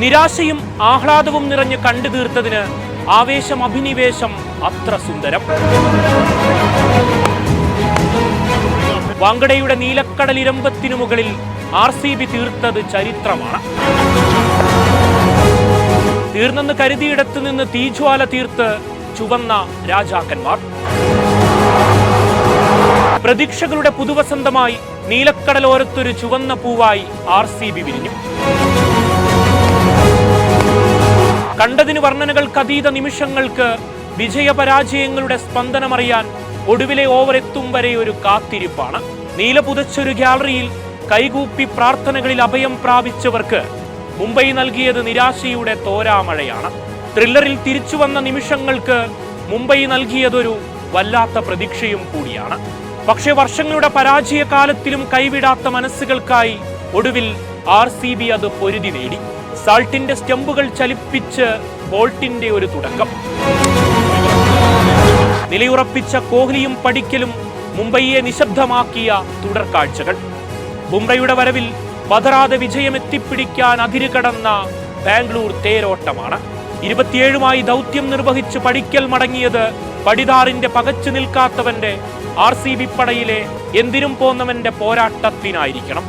നിരാശയും ആഹ്ലാദവും നിറഞ്ഞ് കണ്ടു തീർത്തതിന് ആവേശം അഭിനിവേശം അത്ര സുന്ദരം. വാങ്കടയുടെ നീലക്കടലിരമ്പത്തിനു മുകളിൽ ആർ സി ബി തീർത്തത് ചരിത്രമാണ്. തീർന്നെന്ന് കരുതിയിടത്ത് നിന്ന് തീജ്വാല തീർത്ത് ചുവന്ന രാജാക്കന്മാർ. പ്രതീക്ഷകളുടെ പുതുവസന്തമായി നീലക്കടലോരത്തൊരു ചുവന്ന പൂവായി ആർ സി ബി വിരിഞ്ഞു. കണ്ടതിന് വർണനകൾക്കതീത നിമിഷങ്ങൾക്ക് വിജയപരാജയങ്ങളുടെ സ്പന്ദനമറിയാൻ ഒടുവിലെ ഓവർ എത്തും വരെ ഒരു കാത്തിരിപ്പാണ്. നീല പുതച്ചൊരു ഗ്യാലറിയിൽ കൈകൂപ്പി പ്രാർത്ഥനകളിൽ അഭയം പ്രാപിച്ചവർക്ക് മുംബൈ നൽകിയത് നിരാശയുടെ തോരാമഴയാണ്. ത്രില്ലറിൽ തിരിച്ചു വന്ന നിമിഷങ്ങൾക്ക് മുംബൈ നൽകിയതൊരു വല്ലാത്ത പ്രതീക്ഷയും കൂടിയാണ്. പക്ഷേ വർഷങ്ങളുടെ പരാജയ കാലത്തിലും കൈവിടാത്ത മനസ്സുകൾക്കായി ഒടുവിൽ ആർ സി ബി അത് പൊരുതി നേടി. സാൾട്ടിന്റെ സ്റ്റമ്പുകൾ ചലിപ്പിച്ച് ബോൾട്ടിന്റെ ഒരു തുടക്കം. നിലയുറപ്പിച്ച കോഹ്ലിയും പടിക്കലും മുംബൈയെ നിശബ്ദമാക്കിയ തുടർക്കാഴ്ചകൾ. ബുംറയുടെ വരവിൽ പതറാതെ വിജയമെത്തിപ്പിടിക്കാൻ അതിരുകടന്ന ബാംഗ്ലൂർ തേരോട്ടമാണ്. ഇരുപത്തിയേഴുമായി ദൗത്യം നിർവഹിച്ച് പടിക്കൽ മടങ്ങിയത് പടിതാറിന്റെ പകച്ചു നിൽക്കാത്തവന്റെ ആർ സി ബി പടയിലെ എന്തിനും പോന്നവന്റെ പോരാട്ടത്തിനായിരിക്കണം.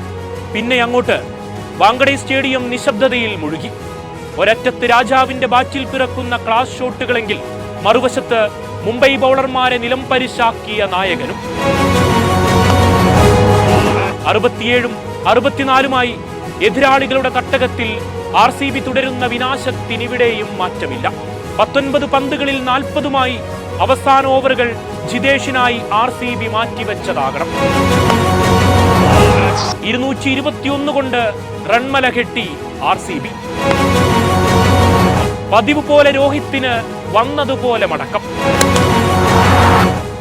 പിന്നെ അങ്ങോട്ട് വാങ്കഡെ സ്റ്റേഡിയം നിശബ്ദതയിൽ മുഴുകി. ഒരറ്റത്ത് രാജാവിന്റെ ബാറ്റിൽ പിറക്കുന്ന ക്ലാസ് ഷോട്ടുകളെങ്കിൽ മറുവശത്ത് മുംബൈ ബൗളർമാരെ നിലം പരിശാക്കിയ നായകനും. അറുപത്തിയേഴും അറുപത്തിനാലുമായി എതിരാളികളുടെ തട്ടകത്തിൽ ആർ സി ബി തുടരുന്ന വിനാശത്തിനിവിടെയും മാറ്റമില്ല. പത്തൊൻപത് പന്തുകളിൽ നാൽപ്പതുമായി അവസാന ഓവറുകൾ ജിതേഷിനായി ആർ സി ബി മാറ്റിവെച്ചതാകണം. ഇരുന്നൂറ്റി ഇരുപത്തിയൊന്ന് കൊണ്ട് റൺമല കെട്ടി ആർ സി ബി പതിവ് പോലെ രോഹിത്തിന് വന്നതുപോലെ മടക്കം.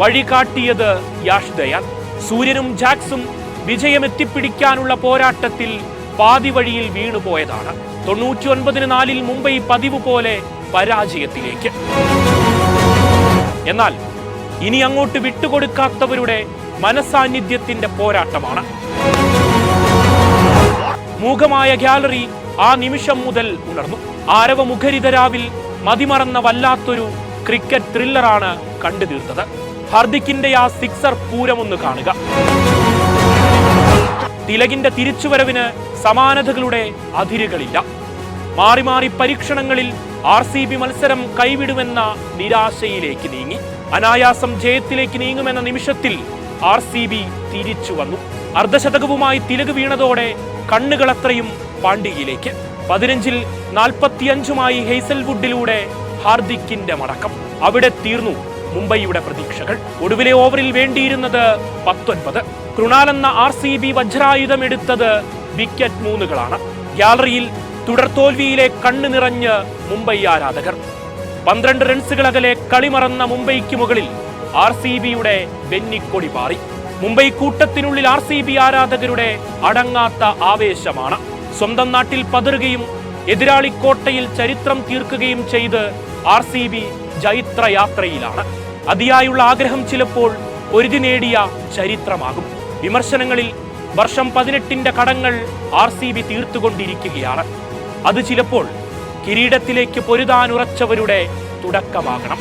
വഴി കാട്ടിയത് യാഷ് ദയാൽ. സൂര്യനും ജാക്സും വിജയമെത്തിപ്പിടിക്കാനുള്ള പോരാട്ടത്തിൽ പാതി വഴിയിൽ വീണുപോയതാണ് തൊണ്ണൂറ്റി ഒൻപതിന് നാലിൽ മുംബൈ പതിവ് പോലെ പരാജയത്തിലേക്ക്. എന്നാൽ ഇനി അങ്ങോട്ട് വിട്ടുകൊടുക്കാത്തവരുടെ മനസാന്നിധ്യത്തിന്റെ പോരാട്ടമാണ്. മൂകമായ ഗ്യാലറി ആ നിമിഷം മുതൽ ഉണർന്നു. ആരവ മുഖരിതരാവിൽ മതിമറന്ന വല്ലാത്തൊരു ക്രിക്കറ്റ് ത്രില്ലറാണ് കണ്ടു തീർത്തത്. ഹർദിക്കിന്റെ ആ സിക്സർ പൂരമൊന്ന് കാണുക. തിലകിന്റെ തിരിച്ചുവരവിന് സമാനതകളുടെ അതിരുകളില്ല. മാറി മാറി പരീക്ഷണങ്ങളിൽ ആർ സി ബി മത്സരം കൈവിടുമെന്ന നിരാശയിലേക്ക് നീങ്ങി. അനായാസം ജയത്തിലേക്ക് നീങ്ങുമെന്ന നിമിഷത്തിൽ ആർ സി ബി തിരിച്ചു വന്നു. അർദ്ധശതകവുമായി തിലക് വീണതോടെ കണ്ണുകളത്രയും പാണ്ഡ്യയിലേക്ക്. പതിനഞ്ചിൽ നാൽപ്പത്തിയഞ്ചുമായി ഹെയ്സൽവുഡിലൂടെ ഹാർദിക്കിന്റെ മടക്കം. അവിടെ തീർന്നു മുംബൈയുടെ പ്രതീക്ഷകൾ. ഒടുവിലെ ഓവറിൽ വേണ്ടിയിരുന്നത് പത്തൊൻപത്. കൃണാൽ എന്ന ആർ സി ബി വജ്രായുധം എടുത്തത് വിക്കറ്റ് മൂന്നുകളാണ്. ഗ്യാലറിയിൽ തുടർ തോൽവിയിലെ കണ്ണു നിറഞ്ഞ് മുംബൈ ആരാധകർ. പന്ത്രണ്ട് റൺസുകളകലെ കളിമറന്ന മുംബൈക്ക് മുകളിൽ ആർ സി ബിയുടെ വെന്നിക്കൊടി പാറി. മുംബൈ കൂട്ടത്തിനുള്ളിൽ ആർ സി ബി ആരാധകരുടെ അടങ്ങാത്ത ആവേശമാണ്. സ്വന്തം നാട്ടിൽ പതറുകയും എതിരാളി കോട്ടയിൽ ചരിത്രം തീർക്കുകയും ചെയ്ത് ആർ സി ബി ജൈത്രയാത്രയിലാണ്. അതിയായുള്ള ആഗ്രഹം ചിലപ്പോൾ ഒരുതി നേടിയ ചരിത്രമാകും. വിമർശനങ്ങളിൽ വർഷം പതിനെട്ടിന്റെ കടങ്ങൾ ആർ സി ബി തീർത്തുകൊണ്ടിരിക്കുകയാണ്. അത് ചിലപ്പോൾ കിരീടത്തിലേക്ക് പൊരുതാനുറച്ചവരുടെ തുടക്കമാകണം.